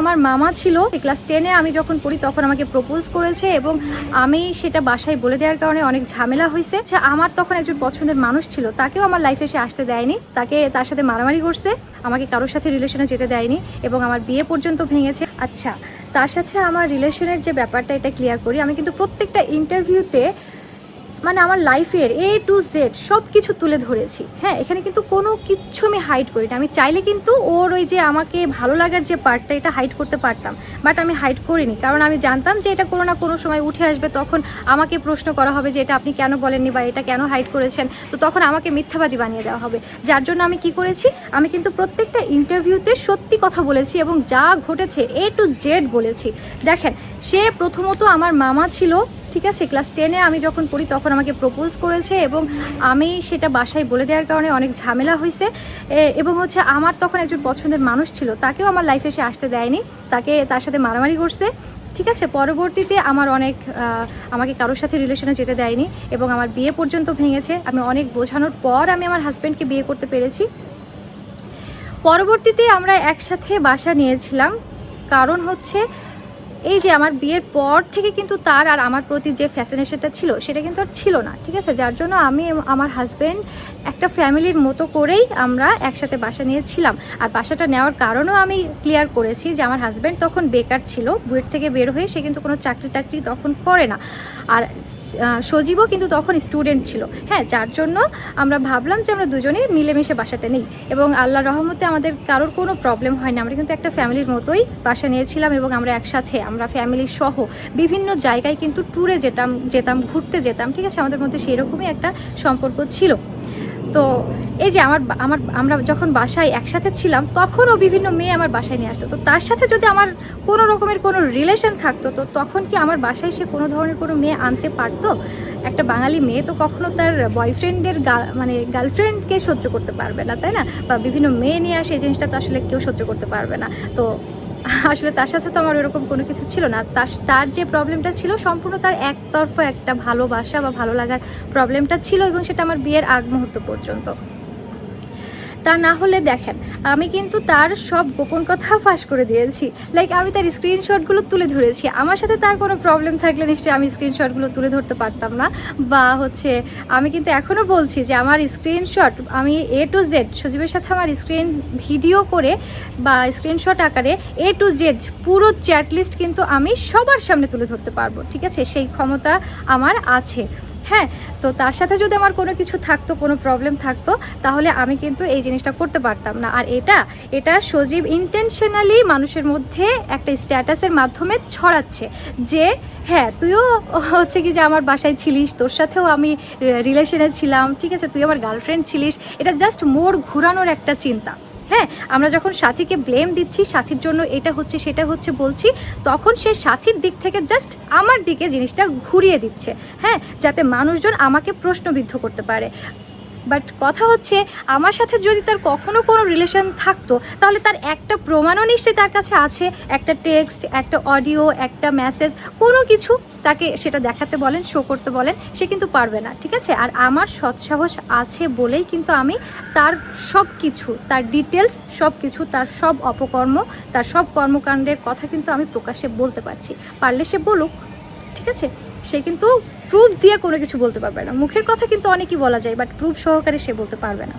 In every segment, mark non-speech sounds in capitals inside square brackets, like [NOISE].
আমার মামা ছিল ক্লাস টেনে আমি যখন পড়ি তখন আমাকে প্রপোজ করেছে এবং আমি সেটা বাসায় বলে দেওয়ার কারণে অনেক ঝামেলা হয়েছে। আচ্ছা, আমার তখন একজন পছন্দের মানুষ ছিল তাকেও আমার লাইফে সে আসতে দেয়নি। তাকে তার সাথে মারামারি করছে আমাকে কারোর সাথে রিলেশনে যেতে দেয়নি এবং আমার বিয়ে পর্যন্ত ভেঙেছে। আচ্ছা তার সাথে আমার রিলেশনের যে ব্যাপারটা এটা ক্লিয়ার করি আমি কিন্তু প্রত্যেকটা ইন্টারভিউতে মানে আমার লাইফের এ টু জেড সব কিছু তুলে ধরেছি। হ্যাঁ এখানে কিন্তু কোনো কিচ্ছু আমি হাইড করি না আমি চাইলে কিন্তু ওর ওই যে আমাকে ভালো লাগার যে পার্টটা এটা হাইড করতে পারতাম। বাট আমি হাইড করিনি। কারণ আমি জানতাম যে এটা কোনো না কোনো সময় উঠে আসবে, তখন আমাকে প্রশ্ন করা হবে যে এটা আপনি কেন বলেননি বা এটা কেন হাইড করেছেন? তো তখন আমাকে মিথ্যাবাদী বানিয়ে দেওয়া হবে। যার জন্য আমি কি করেছি? আমি কিন্তু প্রত্যেকটা ইন্টারভিউতে সত্যি কথা বলেছি এবং যা ঘটেছে এ টু জেড বলেছি। দেখেন, সে প্রথমত আমার মামা ছিল ঠিক আছে ক্লাস টেনে আমি যখন পড়ি তখন আমাকে প্রপোজ করেছে এবং আমি সেটা বাসায় বলে দেওয়ার কারণে অনেক ঝামেলা হয়েছে। এবং হচ্ছে আমার তখন একজন পছন্দের মানুষ ছিল, তাকেও আমার লাইফে সে আসতে দেয়নি, তাকে তার সাথে মারামারি করছে। ঠিক আছে, পরবর্তীতে আমার অনেক আমাকে কারোর সাথে রিলেশনে যেতে দেয়নি এবং আমার বিয়ে পর্যন্ত ভেঙেছে। আমি অনেক বোঝানোর পর আমি আমার হাজব্যান্ডকে বিয়ে করতে পেরেছি। পরবর্তীতে আমরা একসাথে বাসা নিয়েছিলাম। কারণ হচ্ছে এই যে আমার বিয়ের পর থেকে কিন্তু তার আর আমার প্রতি যে ফ্যাসিনেশনটা ছিল, সেটা কিন্তু আর ছিল না, ঠিক আছে? যার জন্য আমি আমার হাজব্যান্ড একটা ফ্যামিলির মতো করেই আমরা একসাথে বাসা নিয়েছিলাম। আর বাসাটা নেওয়ার কারণও আমি ক্লিয়ার করেছি যে আমার হাজব্যান্ড তখন বেকার ছিল, বুয়েট থেকে বের হয়ে সে কিন্তু কোনো চাকরি টাকরি তখন করে না। আর সজীবও কিন্তু তখন স্টুডেন্ট ছিল হ্যাঁ? যার জন্য আমরা ভাবলাম যে আমরা দুজনেই মিলেমিশে বাসাটা নেই এবং আল্লাহ রহমতে আমাদের কারোর কোনো প্রবলেম হয়নি আমরা কিন্তু একটা ফ্যামিলির মতোই বাসা নিয়েছিলাম এবং আমরা একসাথে আমরা ফ্যামিলি সহ বিভিন্ন জায়গায় কিন্তু ট্যুরে যেতাম যেতাম, ঘুরতে যেতাম, ঠিক আছে? আমাদের মধ্যে সেই রকমই একটা সম্পর্ক ছিল। তো এই যে আমার আমার, আমরা যখন বাসায় একসাথে ছিলাম, তখনও বিভিন্ন মেয়ে আমার বাসায় নিয়ে আসতো। তো তার সাথে যদি আমার কোনো রকমের কোনো রিলেশন থাকতো, তো তখন কি আমার বাসায় সে কোনো ধরনের কোনো মেয়ে আনতে পারতো? একটা বাঙালি মেয়ে তো কখনো তার বয়ফ্রেন্ডের মানে গার্লফ্রেন্ডকে সহ্য করতে পারবে না, তাই না? বা বিভিন্ন মেয়ে নিয়ে আসে, এই জিনিসটা তো আসলে কেউ সহ্য করতে পারবে না। তো আসলে তার সাথে তো আমার ওরকম কোনো কিছু ছিল না। তার তার যে প্রবলেমটা ছিল সম্পূর্ণ তার একতরফ একটা ভালোবাসা বা ভালো লাগার প্রবলেমটা ছিল এবং সেটা আমার বিয়ের আগ মুহূর্ত পর্যন্ত। তা না হলে দেখেন, আমি কিন্তু তার সব গোপন কথা ফাঁস করে দিয়েছি। লাইক আমি তার স্ক্রিনশটগুলো তুলে ধরেছি। আমার সাথে তার কোনো প্রবলেম থাকলে নিশ্চয়ই আমি স্ক্রিনশটগুলো তুলে ধরতে পারতাম না। বা হচ্ছে, আমি কিন্তু এখনও বলছি যে আমার স্ক্রিনশট আমি এ টু জেড সজীবের সাথে আমার স্ক্রিন ভিডিও করে বা স্ক্রিনশট আকারে এ টু জেড পুরো চ্যাট লিস্ট কিন্তু আমি সবার সামনে তুলে ধরতে পারব। ঠিক আছে? সেই ক্ষমতা আমার আছে। হ্যাঁ তো তার সাথে যদি আমার কোনো কিছু থাকতো, কোনো প্রবলেম থাকতো, তাহলে আমি কিন্তু এই জিনিসটা করতে পারতাম না। আর এটা এটা সজীব ইন্টেনশনালি মানুষের মধ্যে একটা স্ট্যাটাসের মাধ্যমে ছড়াচ্ছে যে হ্যাঁ তুইও হচ্ছে কি যে আমার বাসায় ছিলিস, তোর সাথেও আমি রিলেশনে ছিলাম, ঠিক আছে, তুই আমার গার্লফ্রেন্ড ছিলিস। এটা জাস্ট মোড় ঘুরানোর একটা চিন্তা। হ্যাঁ আমরা যখন সাথীকে ব্লেম দিচ্ছি, সাথীর জন্য এটা হচ্ছে, সেটা হচ্ছে বলছি, তখন সে সাথীর দিক থেকে জাস্ট আমার দিকে জিনিসটা ঘুরিয়ে দিচ্ছে হ্যাঁ যাতে মানুষজন আমাকে প্রশ্নবিদ্ধ করতে পারে। বাট কথা হচ্ছে, আমার সাথে যদি তার কখনো কোনো রিলেশন থাকতো, তাহলে তার একটা প্রমাণও নিশ্চয়ই তার কাছে আছে। একটা টেক্সট একটা অডিও একটা মেসেজ কোনো কিছু তাকে সেটা দেখাতে বলেন শো করতে বলেন, সে কিন্তু পারবে না, ঠিক আছে? আর আমার সৎসাহস আছে বলেই কিন্তু আমি তার সব কিছু তার ডিটেলস সব কিছু তার সব অপকর্ম, তার সব কর্মকাণ্ডের কথা কিন্তু আমি প্রকাশ্যে বলতে পারছি। পারলে সে বলুক, ঠিক আছে? সে কিন্তু প্রুফ দিয়ে কোনো কিছু বলতে পারবে না। মুখের কথা কিন্তু অনেকই বলা যায় বাট প্রুফ সহকারে সে বলতে পারবে না।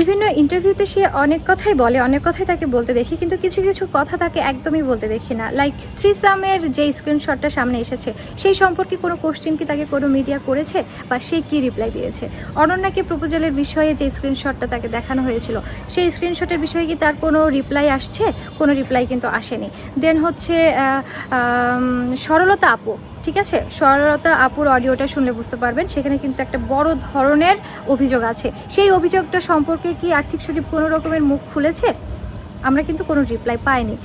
বিভিন্ন ইন্টারভিউতে সে অনেক কথাই বলে, অনেক কথাই তাকে বলতে দেখি, কিন্তু কিছু কিছু কথা তাকে একদমই বলতে দেখি না। লাইক থ্রিসামের যে স্ক্রিনশটটা সামনে এসেছে, সেই সম্পর্কে কোনো কোশ্চেন কি তাকে কোনো মিডিয়া করেছে বা সে কি রিপ্লাই দিয়েছে? অনন্যাকে প্রপোজালের বিষয়ে যে স্ক্রিনশটটা তাকে দেখানো হয়েছিল, সেই স্ক্রিনশটের বিষয়ে কি তার কোনো রিপ্লাই আসছে? কোনো রিপ্লাই কিন্তু আসেনি। দেন হচ্ছে সরলতা আপু ঠিক আছে? সরলতা আপুর অডিওটা শুনলে বুঝতে পারবেন, সেখানে কিন্তু একটা বড় ধরনের অভিযোগ আছে। সেই অভিযোগটা সম্পর্কে কি আর্থিক সচিব কোনো রকমের মুখ খুলেছে? আমরা কিন্তু কোনো রিপ্লাই পাইনি।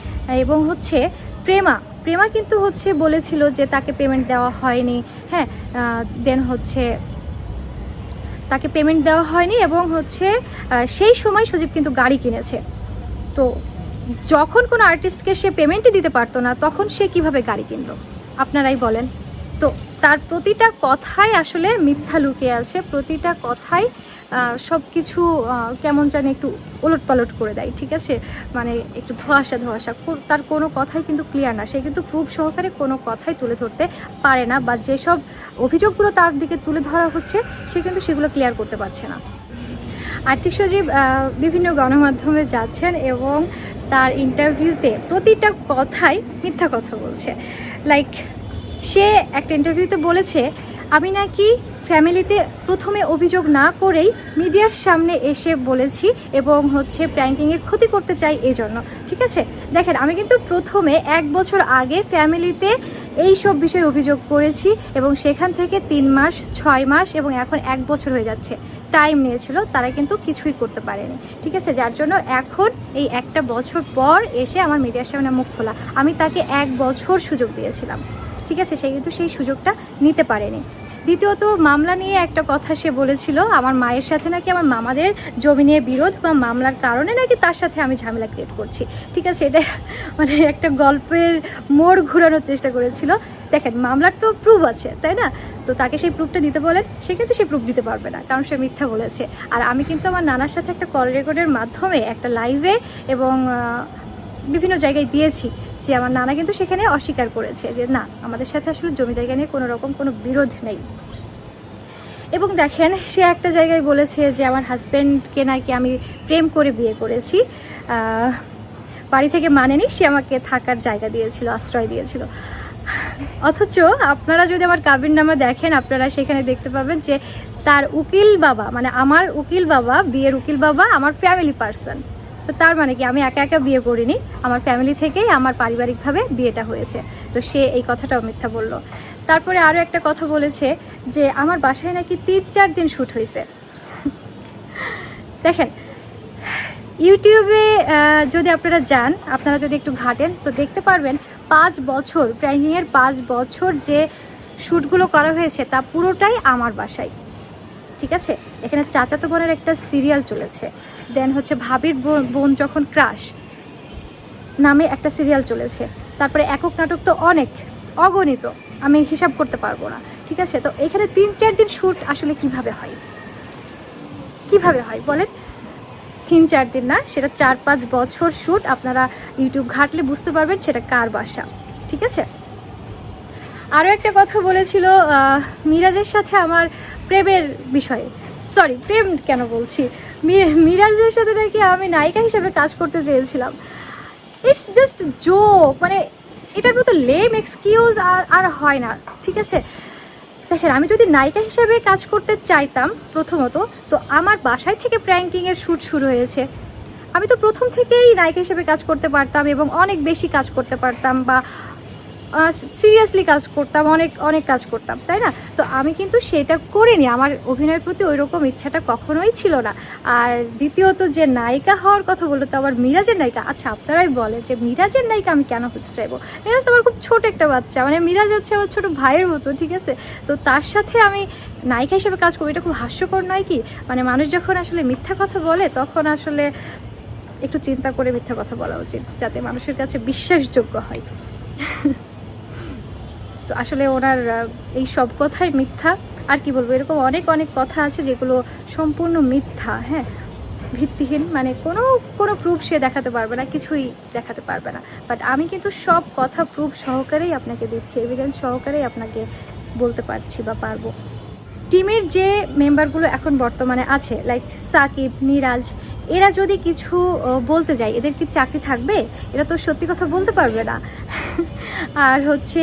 এবং হচ্ছে প্রেমা প্রেমা কিন্তু হচ্ছে বলেছিল যে তাকে পেমেন্ট দেওয়া হয়নি হ্যাঁ দেন হচ্ছে তাকে পেমেন্ট দেওয়া হয়নি এবং হচ্ছে সেই সময় সজীব কিন্তু গাড়ি কিনেছে। তো যখন কোনো আর্টিস্টকে সে পেমেন্টই দিতে পারতো না, তখন সে কীভাবে গাড়ি কিনলো? আপনারাই বলেন। তো তার প্রতিটা কথাই আসলে মিথ্যা লুকিয়ে আছে, প্রতিটা কথাই সব কিছু কেমন জানি একটু ওলট পালট করে দেয়, ঠিক আছে? মানে একটু ধোয়াশা ধোয়াশা। তার কোনো কথাই কিন্তু ক্লিয়ার না। সে কিন্তু প্রুফ সহকারে কোনো কথাই তুলে ধরতে পারে না বা যেসব অভিযোগগুলো তার দিকে তুলে ধরা হচ্ছে, সে কিন্তু সেগুলো ক্লিয়ার করতে পারছে না। আর্থিক সচিব বিভিন্ন গণমাধ্যমে যাচ্ছেন এবং তার ইন্টারভিউতে প্রতিটা কথাই মিথ্যা কথা বলছে। লাইক সে একটা ইন্টারভিউতে বলেছে, আমি নাকি ফ্যামিলিতে প্রথমে অভিযোগ না করেই মিডিয়ার সামনে এসে বলেছি এবং হচ্ছে প্র্যাঙ্কিংয়ের ক্ষতি করতে চাই এই জন্য ঠিক আছে? দেখেন, আমি কিন্তু প্রথমে এক বছর আগে ফ্যামিলিতে এই সব বিষয়ে অভিযোগ করেছি এবং সেখান থেকে তিন মাস, ছয় মাস এবং এখন এক বছর হয়ে যাচ্ছে। টাইম নিয়েছিল, তারা কিন্তু কিছুই করতে পারেনি। ঠিক আছে? যার জন্য এখন এই একটা বছর পর এসে আমার মিডিয়ার সামনে মুখ খোলা। আমি তাকে এক বছর সুযোগ দিয়েছিলাম। ঠিক আছে? সে কিন্তু সেই সুযোগটা নিতে পারেনি। দ্বিতীয়ত, মামলা নিয়ে একটা কথা সে বলেছিল, আমার মায়ের সাথে নাকি আমার মামাদের জমি নিয়ে বিরোধ বা মামলার কারণে নাকি তার সাথে আমি ঝামেলা ক্রিয়েট করছি। ঠিক আছে? এটা মানে একটা গল্পের মোড় ঘোরানোর চেষ্টা করেছিল। দেখেন, মামলার তো প্রুফ আছে, তাই না? তো তাকে সেই প্রুফটা দিতে বলেন, সে কিন্তু সেই প্রুফ দিতে পারবে না, কারণ সে মিথ্যা বলেছে। আর আমি কিন্তু আমার নানার সাথে একটা কল রেকর্ডের মাধ্যমে, একটা লাইভে এবং বিভিন্ন জায়গায় দিয়েছি যে আমার নানা কিন্তু সেখানে অস্বীকার করেছে যে না, আমাদের সাথে আসলে জমি জায়গা নিয়ে কোনো রকম কোনো বিরোধ নেই। এবং দেখেন, সে একটা জায়গায় বলেছে যে আমার হাজব্যান্ডকে নাকি আমি প্রেম করে বিয়ে করেছি বাড়ি থেকে মানেনি, সে আমাকে থাকার জায়গা দিয়েছিল, আশ্রয় দিয়েছিল। অথচ আপনারা যদি আমার কাবির নামা দেখেন, আপনারা সেখানে দেখতে পাবেন যে তার উকিল বাবা মানে আমার উকিল বাবা, বিয়ের উকিল বাবা, আমার ফ্যামিলি পার্সন তো তার মানে কি, আমি একা একা বিয়ে করিনি, আমার ফ্যামিলি থেকেই আমার পারিবারিকভাবে বিয়েটা হয়েছে। তো সে এই কথাটাও মিথ্যা বলল। তারপরে আরও একটা কথা বলেছে যে, আমার বাসায় নাকি তিন চার দিন শ্যুট হয়েছে। দেখেন, ইউটিউবে যদি আপনারা যান, আপনারা যদি একটু ঘাটেন, তো দেখতে পারবেন পাঁচ বছর প্রাইজিংয়ের পাঁচ বছর যে শ্যুটগুলো করা হয়েছে তা পুরোটাই আমার বাসায়। ঠিক আছে? এখানে চাচাতো বোনের একটা সিরিয়াল চলেছে। দেন হচ্ছে ভাবির বোন- যখন ক্রাশ নামে একটা সিরিয়াল চলেছে। তারপরে একক নাটক তো অনেক, অগণিত। আমি হিসাব করতে পারব না। ঠিক আছে? তো এখানে তিন, চার দিন শ্যুট আসলে কীভাবে হয়? কীভাবে হয়? বলেন। তিন চার দিন না, সেটা চার পাঁচ বছর শ্যুট আপনারা ইউটিউব ঘাটলে বুঝতে পারবেন সেটা কার বাসা, ঠিক আছে? আরও একটা কথা বলেছিল মিরাজের সাথে আমার প্রেমের বিষয়ে। সরি প্রেম কেন বলছি? মিরাজের সাথে নাকি আমি নায়িকা হিসেবে কাজ করতে চেয়েছিলাম। ইটস জাস্ট জোক মানে এটার মতো লেম এক্সকিউজ আর আর হয় না, ঠিক আছে? দেখেন, আমি যদি নায়িকা হিসেবে কাজ করতে চাইতাম প্রথমত, তো আমার বাসায় থেকে প্র্যাঙ্কিংয়ের শ্যুট শুরু হয়েছে। আমি তো প্রথম থেকেই নায়িকা হিসেবে কাজ করতে পারতাম এবং অনেক বেশি কাজ করতে পারতাম বা সিরিয়াসলি কাজ করতাম, অনেক অনেক কাজ করতাম, তাই না? তো আমি কিন্তু সেটা করিনি। আমার অভিনয়ের প্রতি ওই রকম ইচ্ছাটা কখনোই ছিল না। আর দ্বিতীয়ত যে নায়িকা হওয়ার কথা বলল, তো আবার মিরাজের নায়িকা। আচ্ছা আপনারাই বলেন যে মিরাজের নায়িকা আমি কেন হতে চাইব? মিরাজ আমার খুব ছোট একটা বাচ্চা। মানে মিরাজ হচ্ছে আমার ছোট ভাইয়ের মতো, ঠিক আছে? তো তার সাথে আমি নায়িকা হিসেবে কাজ করব এটা খুব হাস্যকর নয় কি? মানে মানুষ যখন আসলে মিথ্যা কথা বলে, তখন আসলে একটু চিন্তা করে মিথ্যা কথা বলা উচিত, যাতে মানুষের কাছে বিশ্বাসযোগ্য হয়। [LAUGHS] তো আসলে ওনার এই সব কথাই মিথ্যা। আর কি বলব, এরকম অনেক অনেক কথা আছে যেগুলো সম্পূর্ণ মিথ্যা হ্যাঁ। ভিত্তিহীন মানে কোনো কোনো প্রুফ সে দেখাতে পারবে না, কিছুই দেখাতে পারবে না। বাট আমি কিন্তু সব কথা প্রুফ সহকারেই আপনাকে দিচ্ছি এভিডেন্স সহকারেই আপনাকে বলতে পারছি বা পারব। টিমের যে মেম্বারগুলো এখন বর্তমানে আছে লাইক সাকিব মিরাজ এরা যদি কিছু বলতে যায়, এদের কি চাকরি থাকবে? এরা তো সত্যি কথা বলতে পারবে না। আর হচ্ছে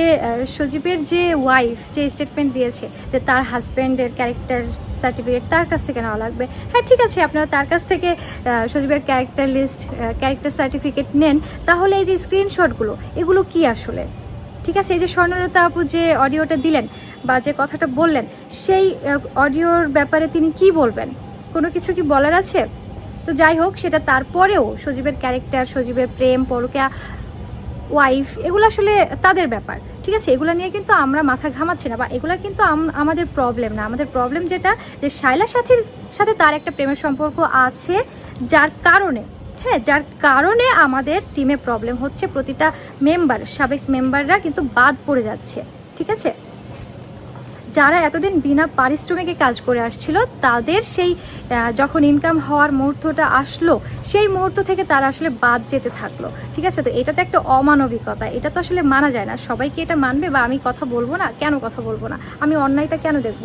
সজীবের যে ওয়াইফ যে স্টেটমেন্ট দিয়েছে যে তার হাজব্যান্ডের ক্যারেক্টার সার্টিফিকেট তার কাছ থেকে নেওয়া লাগবে। হ্যাঁ ঠিক আছে, আপনারা তার কাছ থেকে সজীবের ক্যারেক্টার লিস্ট ক্যারেক্টার সার্টিফিকেট নেন। তাহলে এই যে স্ক্রিনশটগুলো এগুলো কি আসলে? ঠিক আছে, এই যে স্বর্ণলতা আপু যে অডিওটা দিলেন বা যে কথাটা বললেন, সেই অডিওর ব্যাপারে তিনি কি বলবেন? কোনো কিছু কি বলার আছে? তো যাই হোক, সেটা তারপরেও সজীবের ক্যারেক্টার, সজীবের প্রেম পরকিয়া ওয়াইফ, এগুলো আসলে তাদের ব্যাপার। ঠিক আছে, এগুলো নিয়ে কিন্তু আমরা মাথা ঘামাচ্ছি না বা এগুলো কিন্তু আমাদের প্রবলেম না। আমাদের প্রবলেম যেটা যে শাইলা সাথীর সাথে তার একটা প্রেমের সম্পর্ক আছে, যার কারণে হ্যাঁ যার কারণে আমাদের টিমে প্রবলেম হচ্ছে। প্রতিটা মেম্বার সাবেক মেম্বাররা কিন্তু বাদ পড়ে যাচ্ছে। ঠিক আছে? যারা এতদিন বিনা পারিশ্রমিকে কাজ করে আসছিল, তাদের সেই যখন ইনকাম হওয়ার মুহূর্তটা আসলো, সেই মুহূর্ত থেকে তারা আসলে বাদ যেতে থাকল। ঠিক আছে? তো এটা তো একটা অমানবিকতা। এটা তো আসলে মানা যায় না। সবাইকে এটা মানবে বা আমি কথা বলব না? কেন কথা বলব না? আমি অন্যায়টা কেন দেখব?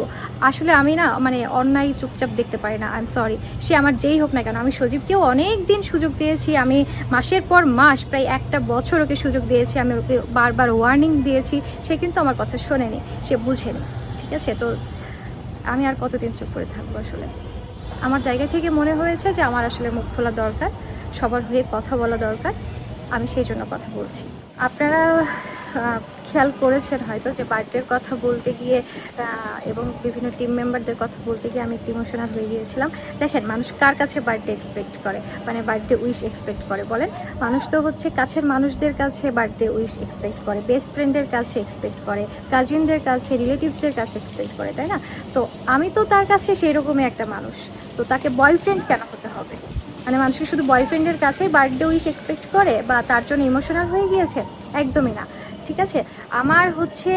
আসলে আমি না মানে অন্যায় চুপচাপ দেখতে পারি না। আই এম সরি সে আমার যেই হোক না কেন, আমি সজীবকেও অনেক দিন সুযোগ দিয়েছি। আমি মাসের পর মাস, প্রায় একটা বছর ওকে সুযোগ দিয়েছি। আমি ওকে বারবার ওয়ার্নিং দিয়েছি। সে কিন্তু আমার কথা শোনেনি। সে বুঝেনি। ঠিক আছে? তো আমি আর কতদিন চুপ করে থাকব আসলে? আমার জায়গা থেকে মনে হয়েছে যে আমার আসলে মুখ খোলা দরকার, সবার হয়ে কথা বলা দরকার। আমি সেই জন্য কথা বলছি। আপনারা খেয়াল করেছেন হয়তো যে বার্থডের কথা বলতে গিয়ে এবং বিভিন্ন টিম মেম্বারদের কথা বলতে গিয়ে আমি একটু ইমোশনাল হয়ে গিয়েছিলাম। দেখেন, মানুষ কার কাছে বার্থডে এক্সপেক্ট করে? মানে বার্থডে উইশ এক্সপেক্ট করে, বলেন? মানুষ তো হচ্ছে কাছের মানুষদের কাছে বার্থডে উইশ এক্সপেক্ট করে বেস্ট ফ্রেন্ডের কাছে এক্সপেক্ট করে কাজিনদের কাছে রিলেটিভসদের কাছে এক্সপেক্ট করে, তাই না? তো আমি তো তার কাছে সেই রকমই একটা মানুষ। তো তাকে বয়ফ্রেন্ড কেন হতে হবে? মানে মানুষ শুধু বয়ফ্রেন্ডের কাছেই বার্থডে উইশ এক্সপেক্ট করে বা তার জন্য ইমোশনাল হয়ে গিয়েছে? একদমই না। ঠিক আছে? আমার হচ্ছে,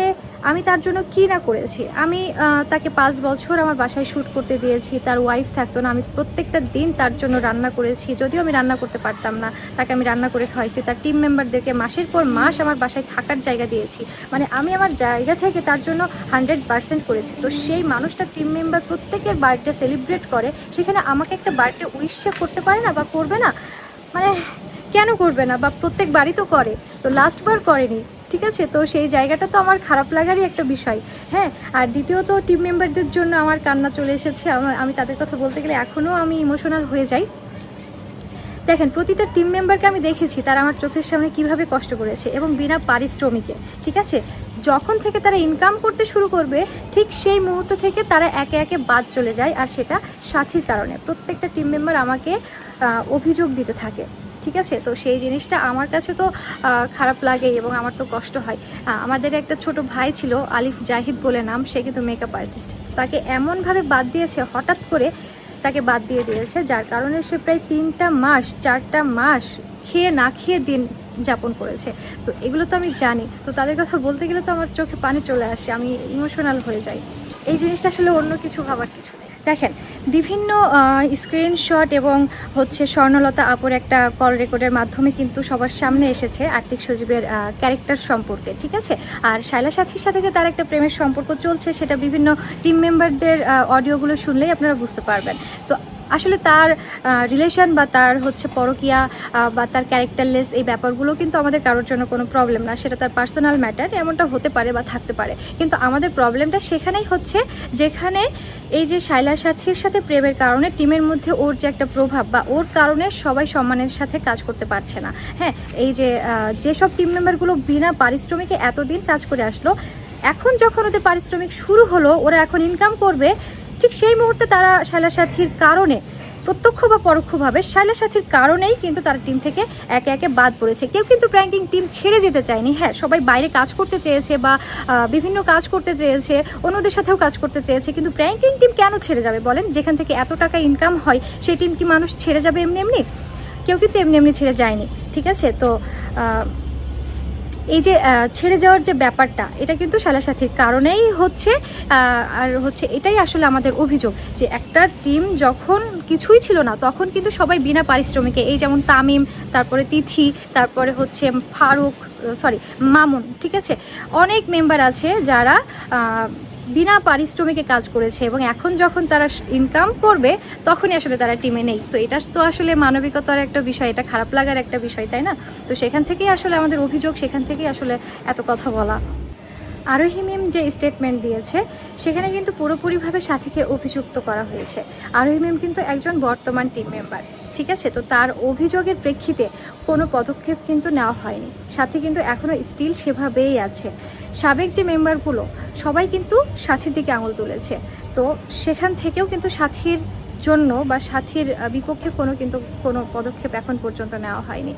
আমি তার জন্য কি না করেছি? আমি তাকে পাঁচ বছর আমার বাসায় শ্যুট করতে দিয়েছি, তার ওয়াইফ থাকতো না, আমি প্রত্যেকটা দিন তার জন্য রান্না করেছি, যদিও আমি রান্না করতে পারতাম না, তাকে আমি রান্না করে খাওয়াইছি, তার টিম মেম্বারদেরকে মাসের পর মাস আমার বাসায় থাকার জায়গা দিয়েছি। মানে আমি আমার জায়গা থেকে তার জন্য হান্ড্রেড পার্সেন্ট করেছি। তো সেই মানুষটা টিম মেম্বার প্রত্যেকের বার্থডে সেলিব্রেট করে, সেখানে আমাকে একটা বার্থডে উইশ করতে পারে না বা করবে না? মানে কেন করবে না? বা প্রত্যেক বাড়ি তো করে। তো লাস্ট বার করেনি। ঠিক আছে? তো সেই জায়গাটা তো আমার খারাপ লাগারই একটা বিষয়। হ্যাঁ আর দ্বিতীয়ত টিম মেম্বারদের জন্য আমার কান্না চলে এসেছে। আমি তাদের কথা বলতে গেলে এখনও আমি ইমোশনাল হয়ে যাই। দেখেন, প্রতিটা টিম মেম্বারকে আমি দেখেছি, তারা আমার চোখের সামনে কীভাবে কষ্ট করেছে এবং বিনা পারিশ্রমিকে, ঠিক আছে? যখন থেকে তারা ইনকাম করতে শুরু করবে, ঠিক সেই মুহূর্ত থেকে তারা একে একে বাদ চলে যায়, আর সেটা সাথীর কারণে। প্রত্যেকটা টিম মেম্বার আমাকে অভিযোগ দিতে থাকে। ঠিক আছে? তো সেই জিনিসটা আমার কাছে তো খারাপ লাগে এবং আমার তো কষ্ট হয়। আমাদের একটা ছোট ভাই ছিল, আলিফ জাহিদ বলে নাম, সে কিন্তু মেকআপ আর্টিস্ট তাকে এমনভাবে বাদ দিয়েছে, হঠাৎ করে তাকে বাদ দিয়ে দিয়েছে, যার কারণে সে প্রায় তিনটা মাস, চারটা মাস খেয়ে না খেয়ে দিন যাপন করেছে। তো এগুলো তো আমি জানি। তো তাদের কথা বলতে গেলে তো আমার চোখে পানি চলে আসে, আমি ইমোশনাল হয়ে যাই। এই জিনিসটা আসলে অন্য কিছু ভাবার দেখেন, বিভিন্ন স্ক্রিনশট এবং হচ্ছে স্বর্ণলতা আপুর একটা কল রেকর্ডের মাধ্যমে কিন্তু সবার সামনে এসেছে আর্থিক সজীবের ক্যারেক্টার সম্পর্কে, ঠিক আছে? আর শায়লা সাথীর সাথে যে তার একটা প্রেমের সম্পর্ক চলছে, সেটা বিভিন্ন টিম মেম্বারদের অডিওগুলো শুনলেই আপনারা বুঝতে পারবেন। তো আসলে তার রিলেশন বা তার হচ্ছে পরকিয়া বা তার ক্যারেক্টারলেস এই ব্যাপারগুলো কিন্তু আমাদের কারোর জন্য কোনো প্রবলেম না। সেটা তার পার্সোনাল ম্যাটার এমনটা হতে পারে বা থাকতে পারে। কিন্তু আমাদের প্রবলেমটা সেখানেই হচ্ছে যেখানে এই যে শাইলার সাথীর সাথে প্রেমের কারণে টিমের মধ্যে ওর যে একটা প্রভাব বা ওর কারণে সবাই সম্মানের সাথে কাজ করতে পারছে না। হ্যাঁ এই যে যেসব টিম মেম্বারগুলো বিনা পারিশ্রমিকে এতদিন কাজ করে আসলো, এখন যখন ওদের পারিশ্রমিক শুরু হলো, ওরা এখন ইনকাম করবে ঠিক সেই মুহূর্তে তারা শায়লা সাথীর কারণে, প্রত্যক্ষ বা পরোক্ষভাবে শায়লা সাথীর কারণেই কিন্তু তারা টিম থেকে একে একে বাদ পড়েছে। কেউ কিন্তু প্র্যাঙ্কিং টিম ছেড়ে যেতে চায়নি। হ্যাঁ সবাই বাইরে কাজ করতে চেয়েছে বা বিভিন্ন কাজ করতে চেয়েছে, অন্যদের সাথেও কাজ করতে চেয়েছে, কিন্তু প্র্যাঙ্কিং টিম কেন ছেড়ে যাবে বলেন? যেখান থেকে এত টাকা ইনকাম হয়, সেই টিম কি মানুষ ছেড়ে যাবে এমনি এমনি? কেউ কিন্তু এমনি এমনি ছেড়ে যায়নি, ঠিক আছে? তো এই যে ছেড়ে যাওয়ার যে ব্যাপারটা, এটা কিন্তু সাথীর কারণেই হচ্ছে আর হচ্ছে এটাই আসলে আমাদের অভিযোগ যে একটা টিম যখন কিছুই ছিল না, তখন কিন্তু সবাই বিনা পারিশ্রমিকে, এই যেমন তামিম, তারপরে তিথি, তারপরে হচ্ছে ফারুক সরি মামুন, ঠিক আছে? অনেক মেম্বার আছে যারা বিনা পারিশ্রমিকে কাজ করেছে এবং এখন যখন তারা ইনকাম করবে, তখনই আসলে তারা টিমে নেই। তো এটা তো আসলে মানবিকতার একটা বিষয়, এটা খারাপ লাগার একটা বিষয়, তাই না? তো সেখান থেকেই আসলে আমাদের অভিযোগ, সেখান থেকেই আসলে এত কথা বলা। আরোহী মিম যে স্টেটমেন্ট দিয়েছে, সেখানে কিন্তু পুরোপুরিভাবে সাথীকে অভিযুক্ত করা হয়েছে। আরোহী মিম কিন্তু একজন বর্তমান টিম মেম্বার ঠিক আছে? তো তার অভিযোগের প্রেক্ষিতে কোনো পদক্ষেপ কিন্তু নেওয়া হয়নি। সাথে কিন্তু এখনও স্টিল সেভাবেই আছে। সাবেক যে মেম্বারগুলো সবাই কিন্তু সাথীর দিকে আঙুল তুলেছে। তো সেখান থেকেও কিন্তু সাথীর জন্য বা সাথীর বিপক্ষে কোনো কিন্তু কোনো পদক্ষেপ এখন পর্যন্ত নেওয়া হয়নি।